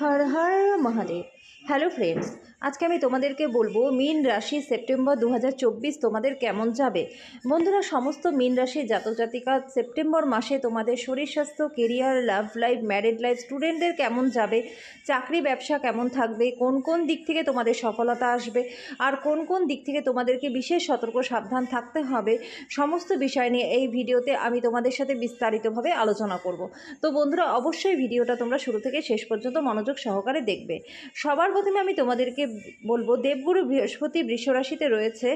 हर Har Mahadev. Hello friends আজকে আমি তোমাদেরকে বলব, মীন রাশি সেপ্টেম্বর দু হাজার চব্বিশ তোমাদের কেমন যাবে? বন্ধুরা, সমস্ত মীন রাশির জাতক জাতিকা সেপ্টেম্বর মাসে তোমাদের শরীর স্বাস্থ্য career love life married life স্টুডেন্টদের কেমন যাবে? চাকরি, ব্যবসা কেমন থাকবে? কোন কোন দিক থেকে তোমাদের সফলতা আসবে? আর কোন কোন দিক থেকে তোমাদেরকে বিশেষ সতর্ক সাবধান থাকতে হবে? সমস্ত বিষয় নিয়ে এই ভিডিওতে আমি তোমাদের সাথে বিস্তারিতভাবে আলোচনা করব। তো বন্ধুরা, অবশ্যই ভিডিওটা তোমরা শুরু থেকে শেষ পর্যন্ত মনোযোগ সহকারে দেখবে। সবার প্রথমে আমি তোমাদেরকে বলব, দেবগুরু বৃহস্পতি বৃষরাশিতে রয়েছে,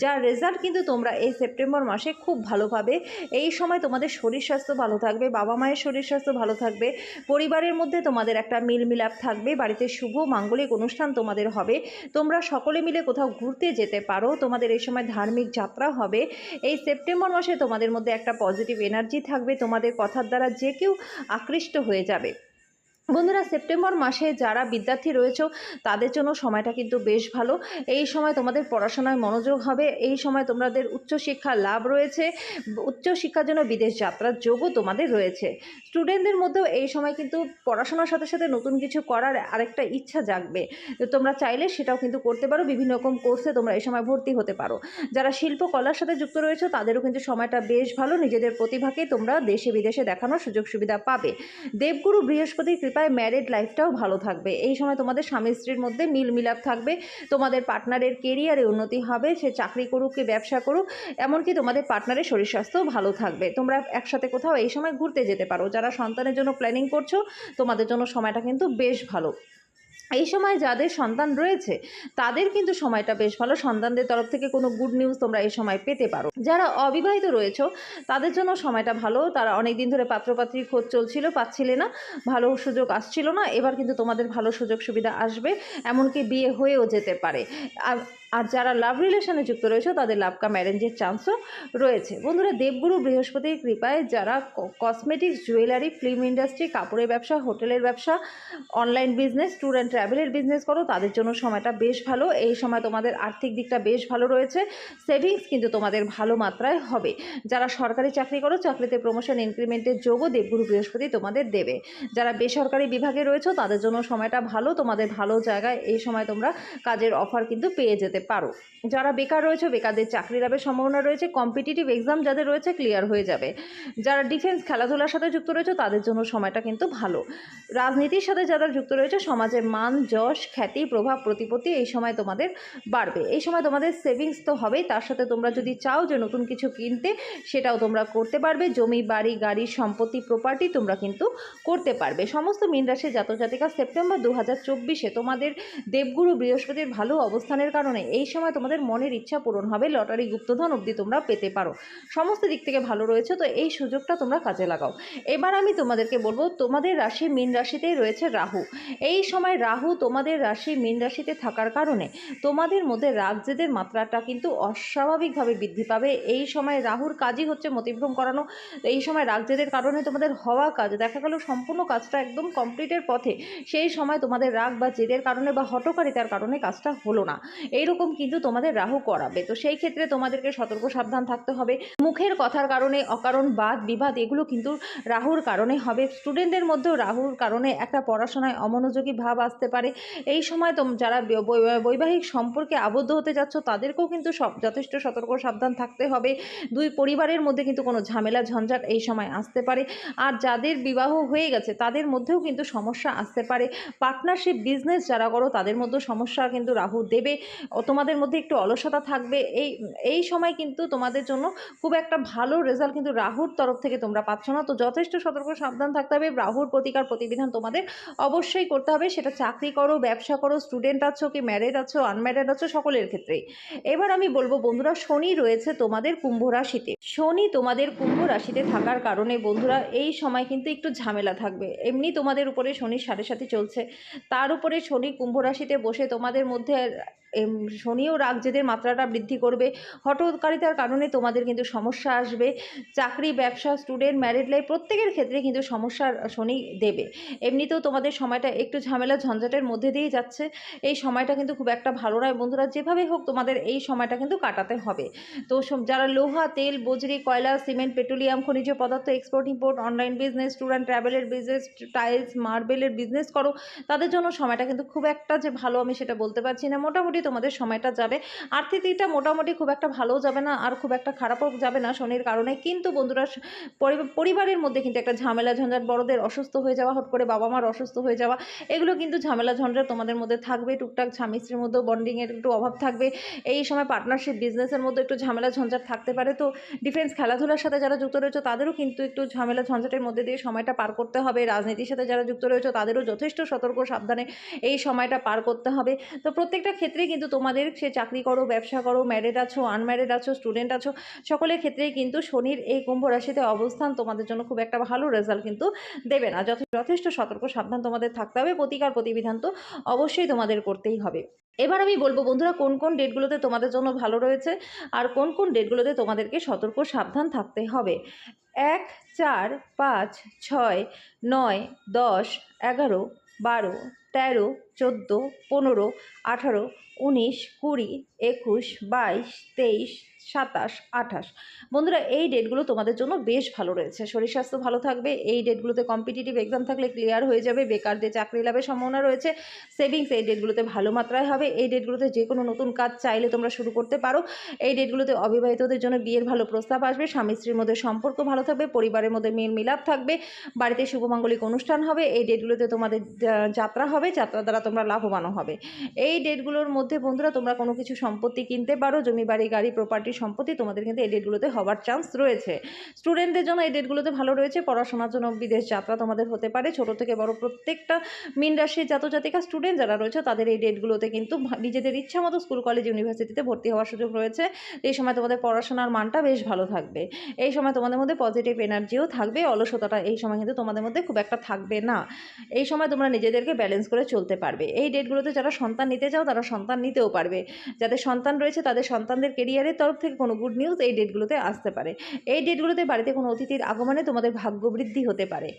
যার রেজাল্ট কিন্তু তোমরা এই সেপ্টেম্বর মাসে খুব ভালো পাবে। এই সময় তোমাদের শরীর স্বাস্থ্য ভালো থাকবে, বাবা মায়ের শরীর স্বাস্থ্য ভালো থাকবে, পরিবারের মধ্যে তোমাদের একটা মিল মিলাপ থাকবে, বাড়িতে শুভ মাঙ্গলিক অনুষ্ঠান তোমাদের হবে। তোমরা সকলে মিলে কোথাও ঘুরতে যেতে পারো, তোমাদের এই সময় ধার্মিক যাত্রা হবে। এই সেপ্টেম্বর মাসে তোমাদের মধ্যে একটা পজিটিভ এনার্জি থাকবে, তোমাদের কথার দ্বারা যে কেউ আকৃষ্ট হয়ে যাবে। বন্ধুরা, সেপ্টেম্বর মাসে যারা বিদ্যার্থী রয়েছে, তাদের জন্য সময়টা কিন্তু বেশ ভালো। এই সময় তোমাদের পড়াশোনায় মনোযোগ হবে। এই সময় তোমাদের উচ্চশিক্ষা লাভ রয়েছে। উচ্চশিক্ষার জন্য বিদেশ যাত্রার যোগও তোমাদের রয়েছে। স্টুডেন্টদের মধ্যেও এই সময় কিন্তু পড়াশোনার সাথে সাথে নতুন কিছু করার আরেকটা ইচ্ছা জাগবে। তোমরা চাইলে সেটাও কিন্তু করতে পারো। বিভিন্ন রকম কোর্সে তোমরা এই সময় ভর্তি হতে পারো। যারা শিল্পকলার সাথে যুক্ত রয়েছে, তাদেরও কিন্তু সময়টা বেশ ভালো। নিজেদের প্রতিভাকে তোমরা দেশে বিদেশে দেখানোর সুযোগ সুবিধা পাবে। দেবগুরু বৃহস্পতির কৃপায় ম্যারেড লাইফটাও ভালো থাকবে। এই সময় তোমাদের স্বামী স্ত্রীর মধ্যে মিল মিলাপ থাকবে। তোমাদের পার্টনারের কেরিয়ারে উন্নতি হবে, সে চাকরি করুক কি ব্যবসা করুক, এমনকি তোমাদের পার্টনারের শরীর স্বাস্থ্যও ভালো থাকবে। তোমরা একসাথে কোথাও এই সময় ঘুরতে যেতে পারো। যারা সন্তানের জন্য প্ল্যানিং করছ, তোমাদের জন্য সময়টা কিন্তু বেশ ভালো। এই সময় যাদের সন্তান রয়েছে, তাদের কিন্তু সময়টা বেশ ভালো। সন্তানদের তরফ থেকে কোনো গুড নিউজ তোমরা এই সময় পেতে পারো। যারা অবিবাহিত রয়েছ, তাদের জন্য সময়টা ভালো। তারা অনেক দিন ধরে পাত্রপাত্রী খোঁজ চলছিল, পাচ্ছিলে না। ভালো সুযোগ আসছিল না। এবার কিন্তু তোমাদের ভালো সুযোগ সুবিধা আসবে। এমনকি বিয়ে হয়েও যেতে পারে। আর যারা লাভ রিলেশনে যুক্ত রয়েছে, তাদের লাভ কাম অ্যারেঞ্জের চান্সও রয়েছে। বন্ধুরা, দেবগুরু বৃহস্পতির কৃপায় যারা কসমেটিক্স জুয়েলারি ফিল্ম ইন্ডাস্ট্রি কাপড়ের ব্যবসা, হোটেলের ব্যবসা অনলাইন বিজনেস ট্যুর অ্যান্ড ট্রাভেলের বিজনেস করো, তাদের জন্য সময়টা বেশ ভালো। এই সময় তোমাদের আর্থিক দিকটা বেশ ভালো রয়েছে। সেভিংস কিন্তু তোমাদের ভালো মাত্রায় হবে। যারা সরকারি চাকরি করো, চাকরিতে প্রমোশন ইনক্রিমেন্টের যোগও দেবগুরু বৃহস্পতি তোমাদের দেবে। যারা বেসরকারি বিভাগে রয়েছে, তাদের জন্য সময়টা ভালো। তোমাদের ভালো জায়গায় এই সময় তোমরা কাজের অফার কিন্তু পেয়ে যেতে পারো। যারা বেকার রয়েছে, বেকারদের চাকরি লাভের সম্ভাবনা রয়েছে কম্পিটিটিভ এক্সাম যাদের রয়েছে ক্লিয়ার হয়ে যাবে। যারা ডিফেন্স খেলাধুলার সাথে যুক্ত রয়েছে, তাদের জন্য সময়টা কিন্তু ভালো। রাজনীতির সাথে যারা যুক্ত রয়েছে সমাজে মান, যশ, খ্যাতি, প্রভাব, প্রতিপত্তি, এই সময় তোমাদের বাড়বে। এই সময় তোমাদের সেভিংস তো হবেই, তার সাথে তোমরা যদি চাও যে নতুন কিছু কিনতে, সেটাও তোমরা করতে পারবে। জমি, বাড়ি, গাড়ি, সম্পত্তি প্রপার্টি তোমরা কিন্তু করতে পারবে। সমস্ত মীন রাশির জাতক জাতিকা সেপ্টেম্বর দু হাজার চব্বিশে তোমাদের দেবগুরু বৃহস্পতির ভালো অবস্থানের কারণে এই সময় তোমাদের মনের ইচ্ছা পূরণ হবে। লটারি গুপ্তধন অবধি তোমরা পেতে পারো। সমস্ত দিক থেকে ভালো রয়েছে, তো এই সুযোগটা তোমরা কাজে লাগাও। এবার আমি তোমাদেরকে বলব, তোমাদের রাশি মীন রাশিতেই রয়েছে রাহু। এই সময় রাহু তোমাদের রাশি মীন রাশিতে থাকার কারণে তোমাদের মধ্যে রাগজেদের মাত্রাটা কিন্তু অস্বাভাবিকভাবে বৃদ্ধি পাবে। এই সময় রাহুর কাজই হচ্ছে মতিভ্রম করানো। এই সময় রাগজেদের কারণে তোমাদের হওয়া কাজ, দেখা গেল সম্পূর্ণ কাজটা একদম কমপ্লিটের পথে। সেই সময় তোমাদের রাগ বা জেদের কারণে বা হটকারিতার কারণে কাজটা হলো না। এইরকম কিন্তু তোমাদের রাহু করাবে। তো সেই ক্ষেত্রে তোমাদেরকে সতর্ক সাবধান থাকতে হবে। মুখের কথার কারণে, অকারণ বাদ, বিবাদ, এগুলো কিন্তু রাহুর কারণে হবে। স্টুডেন্টদের মধ্যেও রাহুর কারণে একটা পড়াশোনায় অমনোযোগী ভাব আসতে পারে। এই সময় তোম, যারা বৈবাহিক সম্পর্কে আবদ্ধ হতে যাচ্ছ তাদেরকেও কিন্তু সব, যথেষ্ট সতর্ক সাবধান থাকতে হবে। দুই পরিবারের মধ্যে কিন্তু কোনো ঝামেলা, ঝঞ্ঝাট এই সময় আসতে পারে। আর যাদের বিবাহ হয়ে গেছে, তাদের মধ্যেও কিন্তু সমস্যা আসতে পারে। পার্টনারশিপ বিজনেস যারা করো, তাদের মধ্যেও সমস্যা কিন্তু রাহু দেবে। তোমাদের মধ্যে একটু অলসতা থাকবে, এই এই সময় কিন্তু তোমাদের জন্য খুব একটা ভালো রেজাল্ট কিন্তু রাহুর তরফ থেকে তোমরা পাচ্ছ না। তো যথেষ্ট সতর্ক, সাবধান থাকতে হবে। রাহুর প্রতিকার প্রতিবিধান তোমাদের অবশ্যই করতে হবে। সেটা চাকরি করো, ব্যবসা করো স্টুডেন্ট আছো কি ম্যারেড আছো আনম্যারেড আছো, সকলের ক্ষেত্রেই। এবার আমি বলব, বন্ধুরা, শনি রয়েছে তোমাদের কুম্ভ রাশিতে। শনি তোমাদের কুম্ভ রাশিতে থাকার কারণে বন্ধুরা, এই সময় কিন্তু একটু ঝামেলা থাকবে। এমনি তোমাদের উপরে শনির সাড়ে সাথে চলছে। তার উপরে শনি কুম্ভ রাশিতে বসে তোমাদের মধ্যে শনিও রাগজেদের মাত্রাটা বৃদ্ধি করবে। হঠকারিতার কারণে তোমাদের কিন্তু সমস্যা আসবে। চাকরি, ব্যবসা স্টুডেন্ট ম্যারিড লাইফ প্রত্যেকের ক্ষেত্রে কিন্তু সমস্যার শনি দেবে। এমনিতেও তোমাদের সময়টা একটু ঝামেলা ঝঞ্ঝাটের মধ্যে দিয়েই যাচ্ছে। এই সময়টা কিন্তু খুব একটা ভালো নয় বন্ধুরা। যেভাবে হোক তোমাদের এই সময়টা কিন্তু কাটাতে হবে। তো যারা লোহা, তেল, বজরি, কয়লা, সিমেন্ট, পেট্রোলিয়াম, খনিজ পদার্থ export import online business tour and ট্রাভেলের বিজনেস টাইলস মার্বেলের বিজনেস করো, তাদের জন্য সময়টা কিন্তু খুব একটা যে ভালো আমি সেটা বলতে পারছি না। মোটামুটি তোমাদের সময়টা যাবে। আর্থিক দিকটা মোটামুটি খুব একটা ভালোও যাবে না, আর খুব একটা খারাপও যাবে না শনির কারণে। কিন্তু বন্ধুরা পরিবারের মধ্যে কিন্তু একটা ঝামেলা, ঝঞ্ঝাট, বড়দের অসুস্থ হয়ে যাওয়া হট করে বাবা মার অসুস্থ হয়ে যাওয়া, এগুলো কিন্তু ঝামেলা, ঝঞ্ঝাট তোমাদের মধ্যে থাকবে। টুকটাক স্বামী স্ত্রীর মধ্যেও বন্ডিংয়ের একটু অভাব থাকবে। এই সময় পার্টনারশিপ বিজনেসের মধ্যে একটু ঝামেলা, ঝঞ্ঝাট থাকতে পারে। তো ডিফেন্স খেলাধুলার সাথে যারা যুক্ত রয়েছে, তাদেরও কিন্তু একটু ঝামেলা, ঝঞ্ঝাটের মধ্যে দিয়ে সময়টা পার করতে হবে। রাজনীতির সাথে যারা যুক্ত রয়েছে, তাদেরও যথেষ্ট সতর্ক সাবধানে এই সময়টা পার করতে হবে। তো প্রত্যেকটা ক্ষেত্রে কিন্তু তোমাদের সে চাকরি করো, ব্যবসা করো ম্যারেড আছো আনম্যারেড আছো স্টুডেন্ট আছো, সকলের ক্ষেত্রেই কিন্তু শনির এই কুম্ভ রাশিতে অবস্থান তোমাদের জন্য খুব একটা ভালো রেজাল্ট কিন্তু দেবে না। যথে- যথেষ্ট সতর্ক, সাবধান তোমাদের থাকতে হবে, প্রতিকার প্রতিবিধান তো অবশ্যই তোমাদের করতেই হবে। এবার আমি বলব বন্ধুরা, কোন কোন ডেটগুলোতে তোমাদের জন্য ভালো রয়েছে আর কোন কোন ডেটগুলোতে তোমাদেরকে সতর্ক, সাবধান থাকতে হবে? এক, চার, পাঁচ, ছয়, নয়, দশ, এগারো বারো তেরো চোদ্দ পনেরো আঠারো উনিশ কুড়ি একুশ বাইশ তেইশ সাতাশ, আঠাশ। বন্ধুরা, এই ডেটগুলো তোমাদের জন্য বেশ ভালো রয়েছে। শরীর স্বাস্থ্য ভালো থাকবে, এই ডেটগুলোতে কম্পিটিটিভ এক্সাম থাকলে ক্লিয়ার হয়ে যাবে, বেকারদের চাকরি লাভের সম্ভাবনা রয়েছে সেভিংস এই ডেটগুলোতে ভালো মাত্রায় হবে, এই ডেটগুলোতে যে কোনো নতুন কাজ চাইলে তোমরা শুরু করতে পারো। এই ডেটগুলোতে অবিবাহিতদের জন্য বিয়ের ভালো প্রস্তাব আসবে, স্বামী স্ত্রীর মধ্যে সম্পর্ক ভালো থাকবে, পরিবারের মধ্যে মেল মিলাপ থাকবে, বাড়িতে শুভমাঙ্গলিক অনুষ্ঠান হবে, এই ডেটগুলোতে তোমাদের যাত্রা হবে, যাত্রা দ্বারা তোমরা লাভবানও হবে। এই ডেটগুলোর মধ্যে বন্ধুরা, তোমরা কোনো কিছু সম্পত্তি কিনতে পারো, জমি বাড়ি, গাড়ি প্রপার্টি সম্পত্তি তোমাদের কিন্তু এই ডেটগুলোতে হওয়ার চান্স রয়েছে। স্টুডেন্টদের জন্য এই ডেটগুলোতে ভালো রয়েছে, পড়াশোনার জন্য বিদেশ যাত্রা তোমাদের হতে পারে। ছোট থেকে বড় প্রত্যেকটা মিন রাশির জাতজাতিকা স্টুডেন্ট যারা রয়েছে, তাদের এই ডেটগুলোতে কিন্তু নিজেদের ইচ্ছা মতো স্কুল কলেজ ইউনিভার্সিটিতে ভর্তি হওয়ার সুযোগ রয়েছে। এই সময় তোমাদের পড়াশোনার মানটা বেশ ভালো থাকবে। এই সময় তোমাদের মধ্যে পজিটিভ এনার্জিও থাকবে, অলসতাটা এই সময় কিন্তু তোমাদের মধ্যে খুব একটা থাকবে না। এই সময় তোমরা নিজেদেরকে ব্যালেন্স করে চলতে পারবে। এই ডেটগুলোতে যারা সন্তান নিতে চাও, তারা সন্তান নিতেও পারবে। যাদের সন্তান রয়েছে, তাদের সন্তানদের কেরিয়ারের তরফ থেকে কোনো গুড নিউজ এই ডেটগুলোতে আসতে পারে। এই ডেটগুলোতে বাড়িতে কোনো অতিথির আগমনে তোমাদের ভাগ্য বৃদ্ধি হতে পারে।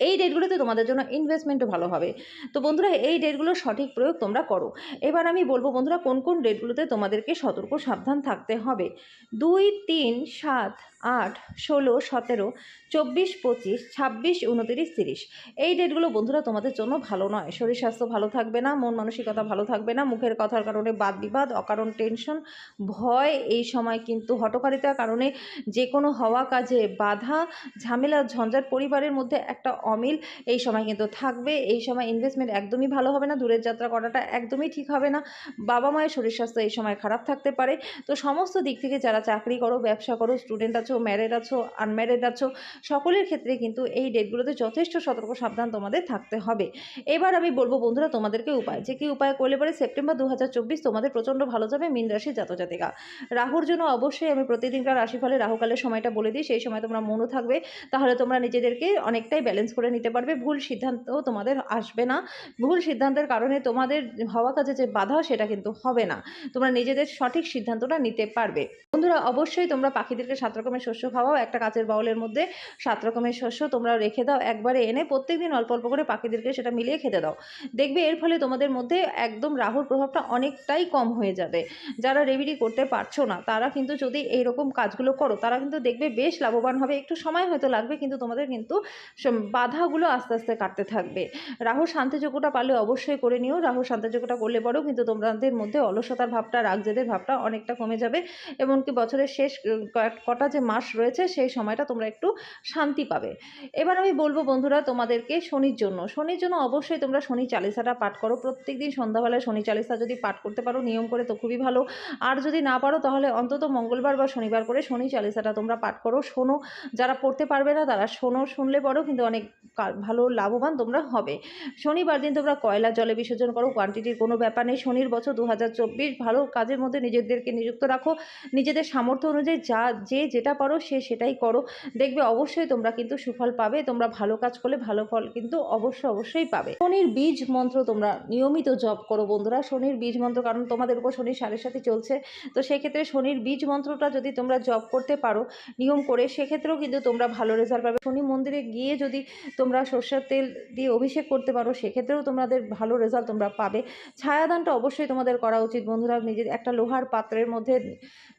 এই ডেটগুলোতে তোমাদের জন্য ইনভেস্টমেন্টও ভালো হবে। তো বন্ধুরা, এই ডেটগুলোর সঠিক প্রয়োগ তোমরা করো। এবার আমি বলব বন্ধুরা, কোন কোন ডেটগুলোতে তোমাদেরকে সতর্ক সাবধান থাকতে হবে? দুই, তিন, সাত আট, ষোলো, সতেরো, চব্বিশ, পঁচিশ, ছাব্বিশ, উনতিরিশ, তিরিশ। এই ডেটগুলো বন্ধুরা তোমাদের জন্য ভালো নয়। শরীর স্বাস্থ্য ভালো থাকবে না, মন মানসিকতা ভালো থাকবে না, মুখের কথার কারণে বাদ বিবাদ, অকারণ টেনশন ভয়, এই সময় কিন্তু হটকারিতার কারণে যে কোনো হওয়া কাজে বাধা, ঝামেলা, ঝঞ্ঝাট পরিবারের মধ্যে একটা অমিল এই সময় কিন্তু থাকবে। এই সময় ইনভেস্টমেন্ট একদমই ভালো হবে না, দূরের যাত্রা করাটা একদমই ঠিক হবে না। বাবা মায়ের শরীর স্বাস্থ্য এই সময় খারাপ থাকতে পারে। তো সমস্ত দিক থেকে যারা চাকরি করো, ব্যবসা করো স্টুডেন্ট আছো ম্যারিড আছো আনম্যারিড আছো, সকলের ক্ষেত্রে কিন্তু এই ডেটগুলোতে যথেষ্ট সতর্ক সাবধান তোমাদের থাকতে হবে। এবার আমি বলব বন্ধুরা তোমাদেরকে উপায়, যে কি উপায় করলে পরে সেপ্টেম্বর দু হাজার চব্বিশ তোমাদের প্রচণ্ড ভালো যাবে মিন রাশির জাতজাতিকা রাহুর জন্য অবশ্যই আমি প্রতিদিনকার রাশিফলে রাহুকালের সময়টা বলে দিই, সেই সময় তোমরা মনও থাকবে, তাহলে তোমরা নিজেদেরকে অনেকটাই ব্যালেন্স করে নিতে পারবে, ভুল সিদ্ধান্ত তোমাদের আসবে না। ভুল সিদ্ধান্তের কারণে তোমাদের হওয়া কাজে যে বাধা সেটা কিন্তু হবে না। তোমরা নিজেদের সঠিক সিদ্ধান্তটা নিতে পারবে। বন্ধুরা অবশ্যই তোমরা পাখিদেরকে সাত রকমের শস্য খাওয়াও, একটা কাঁচের বাউলের মধ্যে সাত রকমের শস্য তোমরা রেখে দাও। একবারে এনে প্রত্যেকদিন অল্প অল্প করে পাখিদেরকে সেটা মিলিয়ে খেতে দাও। দেখবে এর ফলে তোমাদের মধ্যে একদম রাহুর প্রভাবটা অনেকটাই কম হয়ে যাবে। যারা রেমিডি করতে পারছ না, তারা কিন্তু যদি এইরকম কাজগুলো করো, তারা কিন্তু দেখবে বেশ লাভবান হবে। একটু সময় হয়তো লাগবে, কিন্তু তোমাদের কিন্তু বাধাগুলো আস্তে আস্তে কাটতে থাকবে। রাহু শান্তিযোগ্যটা পারলে অবশ্যই করে নিও। রাহু শান্তিযোগ্যটা করলে পরেও কিন্তু তোমাদের মধ্যে অলসতার ভাবটা, রাগজেদের ভাবটা অনেকটা কমে যাবে। এমনকি বছরের শেষ কটা যে মাস রয়েছে, সেই সময়টা তোমরা একটু শান্তি পাবে। এবার আমি বলব বন্ধুরা তোমাদেরকে শনির জন্য। শনির জন্য অবশ্যই তোমরা শনি চালিসাটা পাঠ করো। প্রত্যেক দিন সন্ধ্যাবেলায় শনি চালিসা যদি পাঠ করতে পারো, নিয়ম করে তো খুবই ভালো। আর যদি না পারো, তাহলে অন্তত মঙ্গলবার বা শনিবার করে শনি চালিসাটা তোমরা পাঠ করো। শোনো, যারা পড়তে পারবে না, তারা শোনো, শুনলে পরও কিন্তু অনেক ভালো লাভবান তোমরা হবে। শনিবার দিন তোমরা কয়লা জলে বিসর্জন করো কোয়ান্টিটির কোনো ব্যাপার নেই। শনির বছর দু হাজার চব্বিশ, ভালো কাজের মধ্যে নিজেদেরকে নিযুক্ত রাখো। নিজেদের সামর্থ্য অনুযায়ী যা, যে যেটা করো, সে সেটাই করো। দেখবে অবশ্যই তোমরা কিন্তু সুফল পাবে, তোমরা ভালো কাজ করলে ভালো ফল কিন্তু অবশ্যই অবশ্যই পাবে। শনির বীজ মন্ত্র তোমরা নিয়মিত জপ করো বন্ধুরা। শনির বীজ মন্ত্র, কারণ তোমাদের উপর শনির সাড়ে সাথে চলছে, তো সেক্ষেত্রে শনির বীজ মন্ত্রটা যদি তোমরা জপ করতে পারো, নিয়ম করে, সেক্ষেত্রেও কিন্তু তোমরা ভালো রেজাল্ট পাবে। শনি মন্দিরে গিয়ে যদি তোমরা সর্ষের তেল দিয়ে অভিষেক করতে পারো, সেক্ষেত্রেও তোমাদের ভালো রেজাল্ট তোমরা পাবে। ছায়াদানটা অবশ্যই তোমাদের করা উচিত বন্ধুরা। নিজের একটা লোহার পাত্রের মধ্যে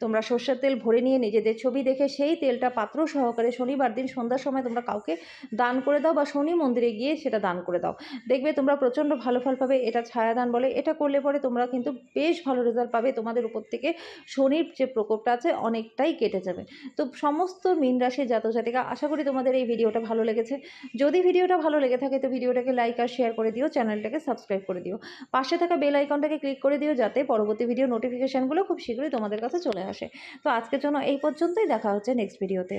তোমরা সর্ষের তেল ভরে নিয়ে নিজেদের ছবি দেখে সেই তেলটা পাত্র সহকারে শনিবার দিন সন্ধ্যার সময় তোমরা কাউকে দান করে দাও বা শনি মন্দিরে গিয়ে সেটা দান করে দাও। দেখবে তোমরা প্রচণ্ড ভালো ফল পাবে, এটা ছায়াদান বলে, এটা করলে পরে তোমরা কিন্তু বেশ ভালো রেজাল্ট পাবে, তোমাদের উপর থেকে শনির যে প্রকোপটা আছে অনেকটাই কেটে যাবে। তো সমস্ত মীন রাশির জাতক জাতিকা আশা করি তোমাদের এই ভিডিওটা ভালো লেগেছে। যদি ভিডিওটা ভালো লেগে থাকে তো ভিডিওটাকে লাইক আর শেয়ার করে দিও, চ্যানেলটাকে সাবস্ক্রাইব করে দিও। পাশে থাকা বেল আইকনটাকে ক্লিক করে দিও যাতে পরবর্তী ভিডিও নোটিফিকেশানগুলো খুব শীঘ্রই তোমাদের কাছে চলে আসে। তো আজকের জন্য এই পর্যন্তই, দেখা হচ্ছে নেক্সট ভিডিওতে